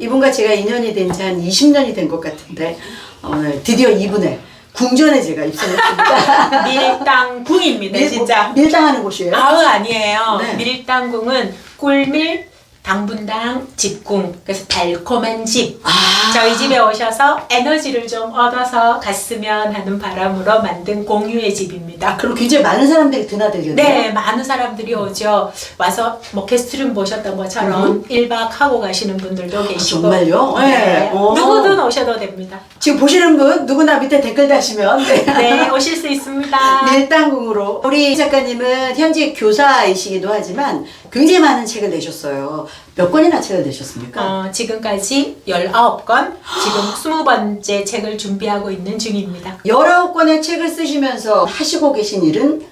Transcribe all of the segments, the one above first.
이분과 제가 인연이 된 지 한 20년이 된 것 같은데 오늘 드디어 이분의 궁전에 제가 입성했습니다. 밀당궁입니다, 밀- 진짜. 밀당하는 곳이에요? 아우 아니에요. 네. 밀당궁은 꿀밀, 당분당, 집궁. 그래서 달콤한 집. 아. 저희 집에 오셔서 에너지를 좀 얻어서 갔으면 하는 바람으로 만든 공유의 집입니다. 그럼 굉장히 많은 사람들이 드나들겠네요. 네, 많은 사람들이 오죠. 와서 뭐 게스트룸 보셨던 것처럼 일 1박 하고 가시는 분들도 계시고. 음. 정말요? 네. 네. 어. 누구든 오셔도 됩니다. 지금 보시는 분 누구나 밑에 댓글 다시면 네. 네, 오실 수 있습니다. 밀당궁으로 우리 작가님은 현재 교사이시기도 하지만 굉장히 많은 책을 내셨어요. 몇 권이나 책을 내셨습니까? 어, 지금까지 19권, 지금 20번째 책을 준비하고 있는 중입니다. 19권의 책을 쓰시면서 하시고 계신 일은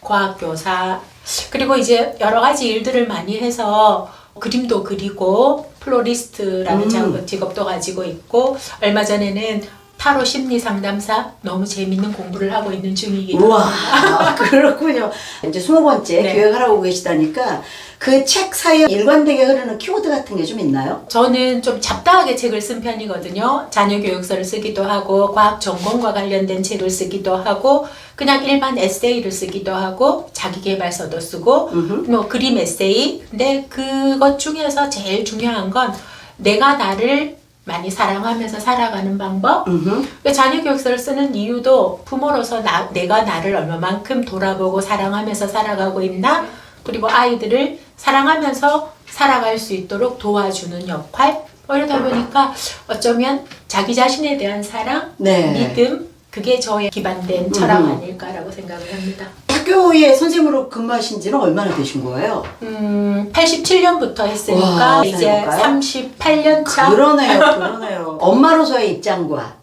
과학교사, 그리고 이제 여러 가지 일들을 많이 해서 그림도 그리고 플로리스트라는 음. 작업- 직업도 가지고 있고, 얼마 전에는 타로 심리 상담사 너무 재밌는 공부를 하고 있는 중이기도 우와. 그렇군요. 이제 20번째 네. 교육을 하고 계시다니까 그 책 사이에 일관되게 흐르는 키워드 같은 게 좀 있나요? 저는 좀 잡다하게 책을 쓴 편이거든요. 자녀 교육서를 쓰기도 하고, 과학 전공과 관련된 책을 쓰기도 하고, 그냥 일반 에세이를 쓰기도 하고, 자기 개발서도 쓰고, 음흠. 뭐 그림 에세이. 근데 그것 중에서 제일 중요한 건 내가 나를 많이 사랑하면서 살아가는 방법. 음흠. 그 자녀 교육서를 쓰는 이유도 부모로서 나, 내가 나를 얼마만큼 돌아보고 사랑하면서 살아가고 있나 그리고 아이들을 사랑하면서 살아갈 수 있도록 도와주는 역할 뭐 이러다 보니까 어쩌면 자기 자신에 대한 사랑, 네. 믿음 그게 저의 기반된 철학 음. 아닐까라고 생각을 합니다. 학교에 선생님으로 근무하신 지는 얼마나 되신 거예요? 음, 87년부터 했으니까 와, 이제 그러니까요? 38년 차. 그러네요, 그러네요. 엄마로서의 입장과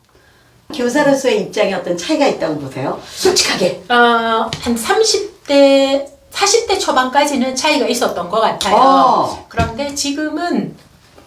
교사로서의 입장에 어떤 차이가 있다고 보세요? 솔직하게. 어, 한 30대, 40대 초반까지는 차이가 있었던 것 같아요. 어. 그런데 지금은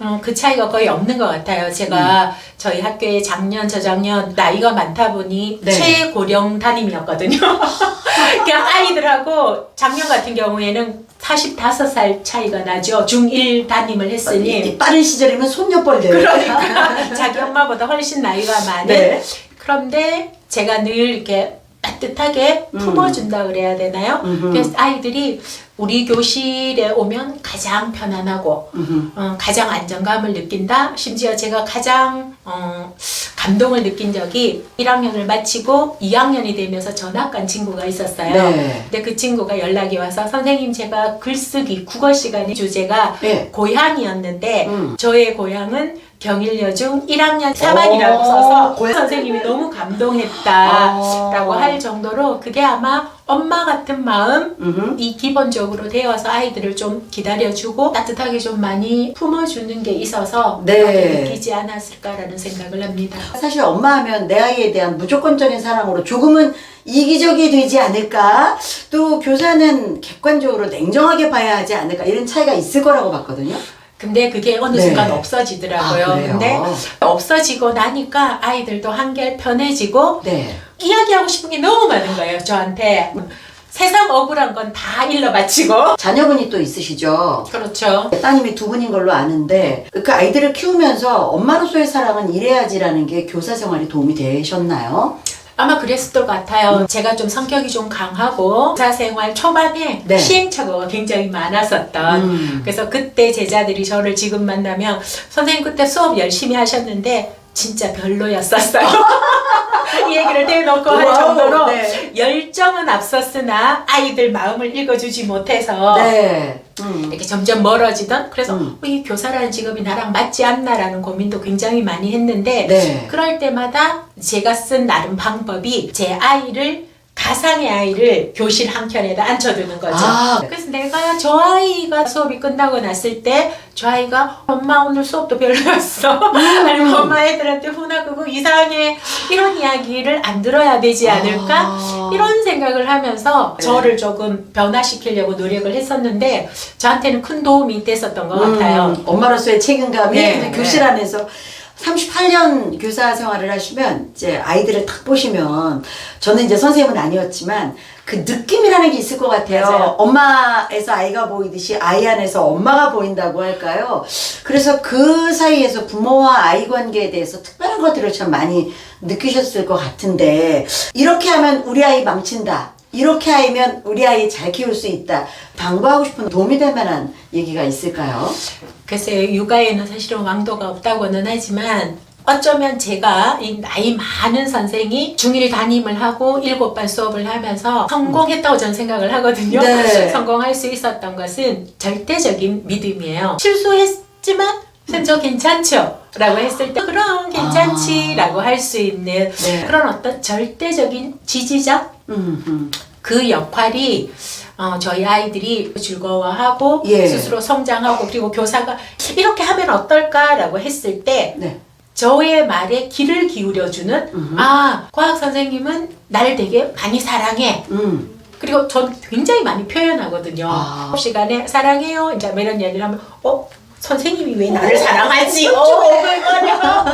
어, 그 차이가 거의 없는 것 같아요. 제가 저희 학교에 작년, 저작년 나이가 많다 보니 네. 최고령 담임이었거든요. 그냥 아이들하고 작년 같은 경우에는 45살 차이가 나죠. 중1 담임을 했으니. 이 빠른 시절이면 손녀뻘 돼요. 그러니까 자기 엄마보다 훨씬 나이가 많은 네. 그런데 제가 늘 이렇게 따뜻하게 음. 품어준다 그래야 되나요? 음흠. 그래서 아이들이 우리 교실에 오면 가장 편안하고 음흠. 어, 가장 안정감을 느낀다. 심지어 제가 가장 어, 감동을 느낀 적이 1학년을 마치고 2학년이 되면서 전학 간 친구가 있었어요. 네. 근데 그 친구가 연락이 와서 선생님 제가 글쓰기 국어 시간의 주제가 네. 고향이었는데 음. 저의 고향은 경일여중 1학년 4반이라고 오, 써서 고향. 선생님이 너무 감동했다라고 아. 할 정도로 그게 아마 엄마 같은 마음 음흠. 이 기본적으로 되어서 아이들을 좀 기다려주고 따뜻하게 좀 많이 품어주는 게 있어서 네. 그렇게 느끼지 않았을까라는 생각을 합니다. 사실 엄마 하면 내 아이에 대한 무조건적인 사랑으로 조금은 이기적이 되지 않을까? 또 교사는 객관적으로 냉정하게 봐야 하지 않을까? 이런 차이가 있을 거라고 봤거든요. 근데 그게 어느 네. 순간 없어지더라고요. 아? 근데 없어지고 나니까 아이들도 한결 편해지고 네. 이야기하고 싶은 게 너무 많은 거예요, 저한테. 세상 억울한 건 다 일러 바치고. 자녀분이 또 있으시죠? 그렇죠. 따님이 두 분인 걸로 아는데 그 아이들을 키우면서 엄마로서의 사랑은 이래야지라는 게 교사 생활에 도움이 되셨나요? 아마 그랬을 것 같아요. 제가 좀 성격이 좀 강하고 사생활 초반에 네. 시행착오가 굉장히 많았었던. 음. 그래서 그때 제자들이 저를 지금 만나면 선생님 그때 수업 열심히 하셨는데 진짜 별로였었어요. 이 얘기를 대놓고 할 와우, 정도로 네. 열정은 앞섰으나 아이들 마음을 읽어주지 못해서 네. 음. 이렇게 점점 멀어지던 그래서 음. 어, 이 교사라는 직업이 나랑 맞지 않나라는 고민도 굉장히 많이 했는데 네. 그럴 때마다 제가 쓴 나름 방법이 제 아이를 가상의 아이를 교실 한켠에다 앉혀두는 거죠. 아. 그래서 내가 저 아이가 수업이 끝나고 났을 때 저 아이가 엄마 오늘 수업도 별로였어. 음. 아니면 엄마 애들한테 훈하고 이상해. 이런 이야기를 안 들어야 되지 않을까? 아. 이런 생각을 하면서 네. 저를 조금 변화시키려고 노력을 했었는데 저한테는 큰 도움이 됐었던 것 같아요. 음, 엄마로서의 책임감이 네, 네. 교실 안에서 38년 교사 생활을 하시면 이제 아이들을 딱 보시면 저는 이제 선생님은 아니었지만 그 느낌이라는 게 있을 것 같아요. 맞아요. 엄마에서 아이가 보이듯이 아이 안에서 엄마가 보인다고 할까요? 그래서 그 사이에서 부모와 아이 관계에 대해서 특별한 것들을 참 많이 느끼셨을 것 같은데 이렇게 하면 우리 아이 망친다. 이렇게 하면 우리 아이 잘 키울 수 있다. 당부하고 싶은 도움이 될 만한 얘기가 있을까요? 글쎄 육아에는 사실은 왕도가 없다고는 하지만 어쩌면 제가 이 나이 많은 선생이 중1 담임을 하고 일곱 반 수업을 하면서 성공했다고 저는 생각을 하거든요. 네. 성공할 수 있었던 것은 절대적인 믿음이에요. 실수했지만 저 괜찮죠? 라고 했을 때 그럼 괜찮지 라고 할 수 있는 네. 그런 어떤 절대적인 지지자 음, 음. 그 역할이 어, 저희 아이들이 즐거워하고 예. 스스로 성장하고 그리고 교사가 이렇게 하면 어떨까라고 했을 때 네. 저의 말에 귀를 기울여주는 음흠. 아 과학 선생님은 나를 되게 많이 사랑해 음. 그리고 전 굉장히 많이 표현하거든요 아. 시간에 사랑해요 이제 뭐 이런 얘기를 하면 어 선생님이 왜 나를 사랑하지? 어, 오글거려.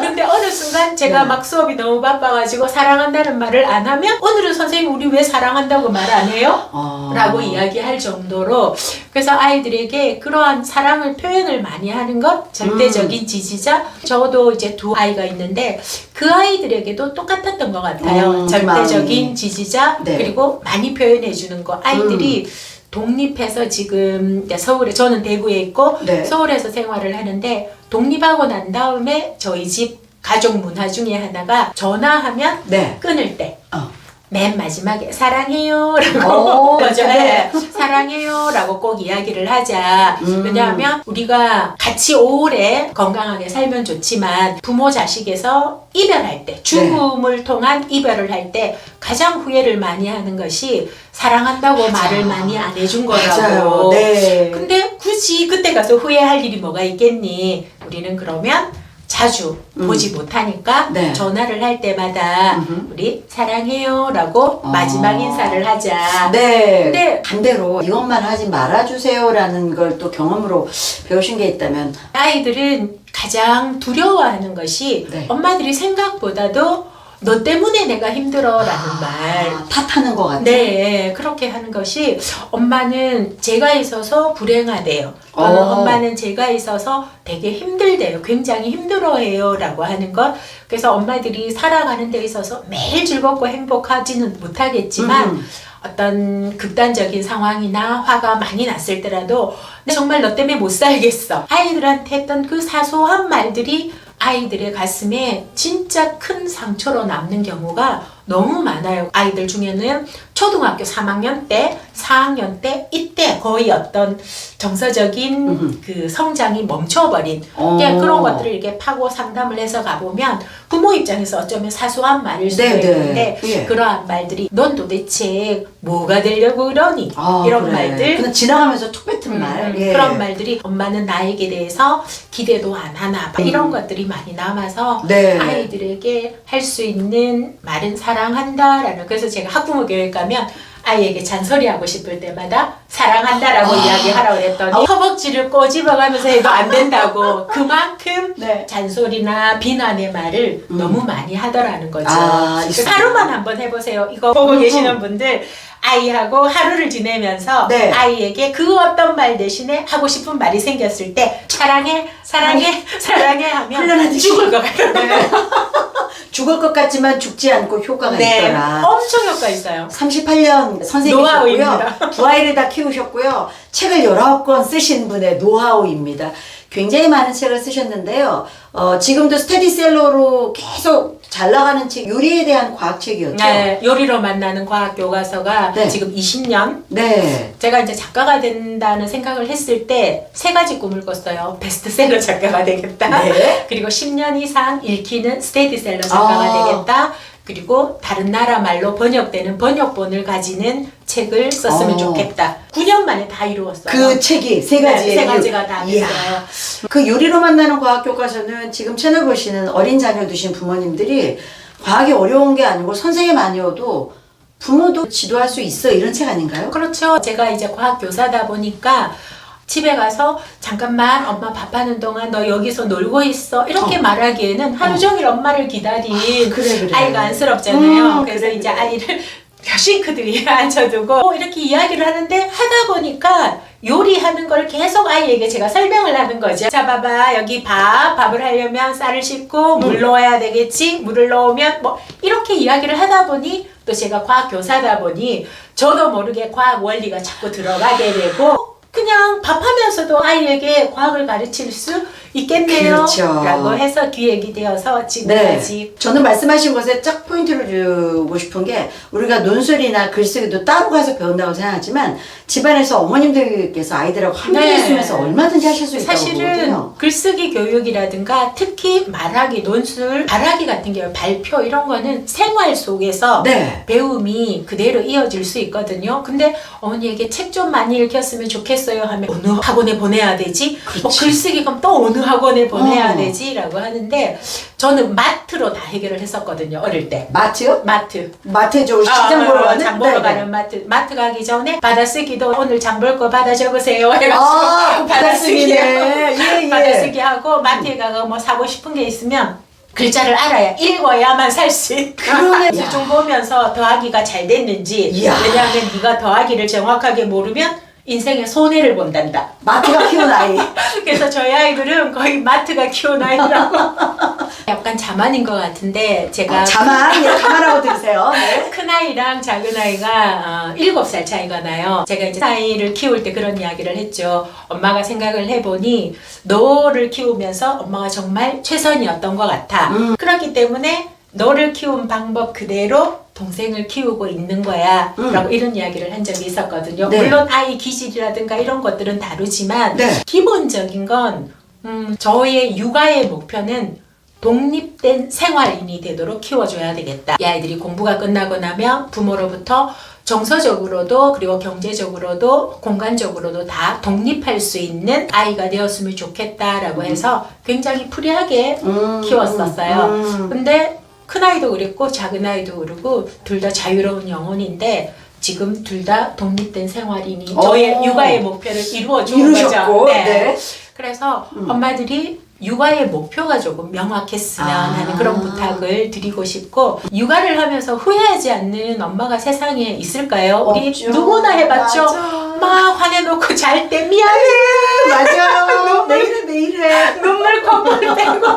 근데 어느 순간 제가 네. 막 수업이 너무 바빠가지고 사랑한다는 말을 안 하면 오늘은 선생님 우리 왜 사랑한다고 말 안 해요? 어. 라고 이야기할 정도로 그래서 아이들에게 그러한 사랑을 표현을 많이 하는 것 음. 절대적인 지지자 저도 이제 두 아이가 있는데 그 아이들에게도 똑같았던 것 같아요 음, 그 절대적인 마음이. 지지자 네. 그리고 많이 표현해 주는 거 아이들이 독립해서 지금 서울에 저는 대구에 있고 네. 서울에서 생활을 하는데 독립하고 난 다음에 저희 집 가족 문화 중에 하나가 전화하면 네. 끊을 때 어. 맨 마지막에 사랑해요 라고 오, 그죠? 네. 네. 사랑해요 라고 꼭 이야기를 하자 음. 왜냐하면 우리가 같이 오래 건강하게 살면 좋지만 부모 자식에서 이별할 때 죽음을 통한 이별을 할 때 가장 후회를 많이 하는 것이 사랑한다고 말을 많이 안 해준 거라고 맞아요. 네. 근데 굳이 그때 가서 후회할 일이 뭐가 있겠니 우리는 그러면 자주 음. 보지 못하니까 네. 전화를 할 때마다 음흠. 우리 사랑해요라고 어. 마지막 인사를 하자. 네. 근데- 반대로 이것만 하지 말아주세요라는 걸 또 경험으로 배우신 게 있다면 아이들은 가장 두려워하는 것이 네. 엄마들이 생각보다도 너 때문에 내가 힘들어라는 말. 아, 탓하는 것 같아요. 네, 그렇게 하는 것이 엄마는 제가 있어서 불행하대요. 또는 어. 엄마는 제가 있어서 되게 힘들대요. 굉장히 힘들어해요라고 하는 것. 그래서 엄마들이 살아가는 데 있어서 매일 즐겁고 행복하지는 못하겠지만 음. 어떤 극단적인 상황이나 화가 많이 났을 때라도 나 정말 너 때문에 못 살겠어. 아이들한테 했던 그 사소한 말들이 아이들의 가슴에 진짜 큰 상처로 남는 경우가 너무 많아요. 아이들 중에는 초등학교 3학년 때, 4학년 때, 이때 거의 어떤 정서적인 음흠. 그 성장이 멈춰버린 어. 예, 그런 것들을 이렇게 파고 상담을 해서 가보면 부모 입장에서 어쩌면 사소한 말일 수도 네, 네. 있는데 예. 그러한 말들이 넌 도대체 뭐가 되려고 그러니? 아, 이런 그래. 말들 그냥 지나가면서 톡 뱉은 음, 말. 음, 예. 그런 말들이 엄마는 나에게 대해서 기대도 안 하나 봐. 음. 이런 것들이 많이 남아서 네. 아이들에게 할 수 있는 말은 사랑한다라는 그래서 제가 학부모 교육 가면 아이에게 잔소리하고 싶을 때마다 사랑한다라고 아. 이야기하라고 그랬더니 허벅지를 꼬집어가면서 해도 안 된다고 그만큼 네. 잔소리나 비난의 말을 음. 너무 많이 하더라는 거죠. 아. 하루만 한번 해보세요. 이거 보고 음. 계시는 분들 아이하고 하루를 지내면서 네. 아이에게 그 어떤 말 대신에 하고 싶은 말이 생겼을 때 사랑해, 사랑해, 사랑해 하면 훈련하듯이. 죽을 것 같아요. 네. 죽을 것 같지만 죽지 않고 효과가 네, 있더라. 엄청 효과 있어요. 38년 선생님이셨고요. 두 아이를 다 키우셨고요. 책을 19권 쓰신 분의 노하우입니다. 굉장히 많은 책을 쓰셨는데요. 어, 지금도 스테디셀러로 계속 잘 나가는 책, 요리에 대한 과학책이었죠. 네, 요리로 만나는 과학 교과서가 네. 지금 20년 네. 제가 이제 작가가 된다는 생각을 했을 때 세 가지 꿈을 꿨어요. 베스트셀러 작가가 되겠다. 네. 그리고 10년 이상 읽히는 스테디셀러 작가가 아. 되겠다. 그리고 다른 나라 말로 번역되는 번역본을 가지는 책을 썼으면 어. 좋겠다. 9년 만에 다 이루었어요. 그 책이 세 가지. 네, 세 가지가 다 이야. 있어요. 그 요리로 만나는 과학 교과서는 지금 채널 보시는 어린 자녀 두신 부모님들이 과학이 어려운 게 아니고 선생님 아니어도 부모도 지도할 수 있어 이런 책 아닌가요? 그렇죠. 제가 이제 과학 교사다 보니까 집에 가서 잠깐만 엄마 밥하는 동안 너 여기서 놀고 있어 이렇게 어. 말하기에는 하루 어. 종일 엄마를 기다린 그래, 그래. 아이가 안쓰럽잖아요. 음, 그래서 그래, 이제 그래. 아이를 싱크대 위에 앉혀두고 어, 이렇게 이야기를 하는데 하다 보니까 요리하는 걸 계속 아이에게 제가 설명을 하는 거죠. 자, 봐봐. 여기 밥. 밥을 하려면 쌀을 씻고 물 음. 넣어야 되겠지. 물을 넣으면 뭐 이렇게 이야기를 하다 보니 또 제가 과학 교사다 보니 저도 모르게 과학 원리가 자꾸 들어가게 되고 그냥 밥하면서도 아이에게 과학을 가르칠 수 있겠네요. 그렇죠. 라고 해서 기획이 되어서 지금까지 네. 저는 말씀하신 것에 쫙 포인트를 주고 싶은 게 우리가 논술이나 글쓰기도 따로 가서 배운다고 생각하지만 집안에서 어머님들께서 아이들하고 함께 네. 있으면서 얼마든지 하실 수 있다고 사실은 보거든요. 글쓰기 교육이라든가 특히 말하기, 논술, 말하기 같은 경우 발표 이런 거는 생활 속에서 네. 배움이 그대로 이어질 수 있거든요. 근데 어머니에게 책 좀 많이 읽혔으면 좋겠어요 하면 어느 학원에 보내야 되지? 뭐 글쓰기 그럼 또 어느 학원에 보내야 어. 되지라고 하는데 저는 마트로 다 해결을 했었거든요. 어릴 때. 마트요? 마트. 마트에 저 시장 보러 가는? 장 보러 네, 네. 가는 마트. 마트 가기 전에 받아쓰기도 오늘 장 볼 거 받아 적으세요. 해가지고 아, 받아쓰기네. 예, 예. 받아쓰기 하고 마트에 가서 뭐 사고 싶은 게 있으면 글자를 알아야 읽어야만 살 수. 그러네. 수중 보면서 더하기가 잘 됐는지 이야. 왜냐하면 네가 더하기를 정확하게 모르면 인생에 손해를 본단다. 마트가 키운 아이. 그래서 저희 아이들은 거의 마트가 키운 아이라고. 약간 자만인 것 같은데 제가 아, 자만, 예, 자만하고 들으세요. 네. 큰 아이랑 작은 아이가 어, 7살 차이가 나요. 제가 이제 아이를 키울 때 그런 이야기를 했죠. 엄마가 생각을 해보니 너를 키우면서 엄마가 정말 최선이었던 것 같아. 음. 그렇기 때문에 너를 키운 방법 그대로 동생을 키우고 있는 거야. 음. 라고 이런 이야기를 한 적이 있었거든요. 네. 물론 아이 기질이라든가 이런 것들은 다르지만 네. 기본적인 건 음, 저의 육아의 목표는 독립된 생활인이 되도록 키워줘야 되겠다. 이 아이들이 공부가 끝나고 나면 부모로부터 정서적으로도 그리고 경제적으로도 공간적으로도 다 독립할 수 있는 아이가 되었으면 좋겠다라고 해서 굉장히 프리하게 음, 키웠었어요. 음. 근데 큰 아이도 그랬고 작은 아이도 그러고 둘 다 자유로운 영혼인데 지금 둘 다 독립된 생활인이 오. 저의 육아의 목표를 이루셨고, 거죠. 네. 그래서 음. 엄마들이 육아의 목표가 조금 명확했으면 아. 하는 그런 부탁을 드리고 싶고 육아를 하면서 후회하지 않는 엄마가 세상에 있을까요? 우리 없죠. 누구나 해봤죠. 맞아. 막 화내놓고 잘 때 미안해 맞아요. 매일은 매일해. 눈물 콧물 빼고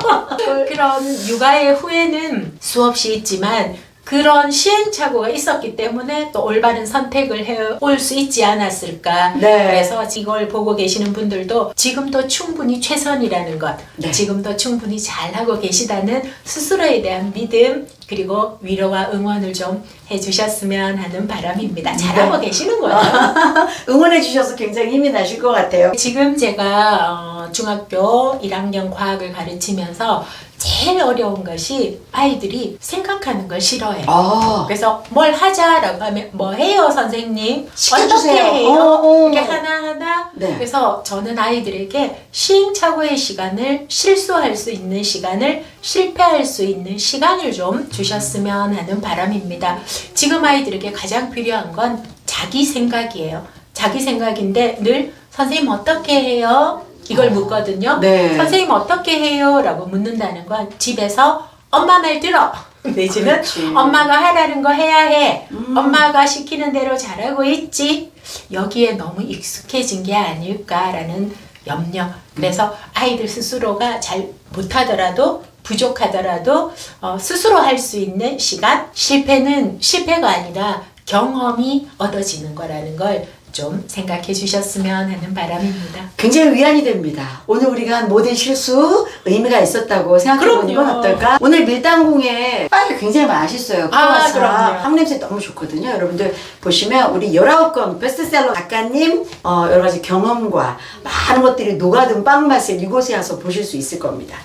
그런 육아의 후회는 수없이 있지만 그런 시행착오가 있었기 때문에 또 올바른 선택을 해올 수 있지 않았을까. 네. 그래서 이걸 보고 계시는 분들도 지금도 충분히 최선이라는 것, 네. 지금도 충분히 잘하고 계시다는 스스로에 대한 믿음, 그리고 위로와 응원을 좀 해주셨으면 하는 바람입니다. 잘하고 네. 계시는 거예요. 응원해 주셔서 굉장히 힘이 나실 것 같아요. 지금 제가 어, 중학교 1학년 과학을 가르치면서 제일 어려운 것이 아이들이 생각하는 걸 싫어해요. 아, 그래서 뭘 하자라고 하면 뭐 해요 선생님 시켜주세요. 어떻게 해요 어, 어. 이렇게 하나하나 네. 그래서 저는 아이들에게 시행착오의 시간을 실수할 수 있는 시간을 실패할 수 있는 시간을 좀 주셨으면 하는 바람입니다 지금 아이들에게 가장 필요한 건 자기 생각이에요 자기 생각인데 늘 선생님 어떻게 해요 이걸 묻거든요 네. 선생님 어떻게 해요? 라고 묻는다는 건 집에서 엄마 말 들어. 내지는 그렇지. 엄마가 하라는 거 해야 해. 음. 엄마가 시키는 대로 잘하고 있지. 여기에 너무 익숙해진 게 아닐까라는 염려. 그래서 아이들 스스로가 잘 못하더라도 부족하더라도 어, 스스로 할 수 있는 시간 실패는 실패가 아니라 경험이 얻어지는 거라는 걸 좀 생각해 주셨으면 하는 바람입니다. 굉장히 위안이 됩니다. 오늘 우리가 한 모든 실수 의미가 있었다고 생각해 보는 건 그럼요. 어떨까? 오늘 밀당공에 빵이 굉장히 맛있어요. 아. 그럼요. 빵냄새 너무 좋거든요. 여러분들 보시면 우리 19권 베스트셀러 작가님 어, 여러 가지 경험과 많은 것들이 녹아든 빵 맛을 이곳에 와서 보실 수 있을 겁니다.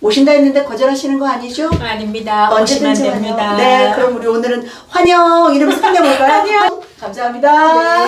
오신다 했는데 거절하시는 거 아니죠? 아닙니다. 언제든지 됩니다. 네, 그럼 우리 오늘은 환영 이러면서 끝내볼까요? 환영. 감사합니다.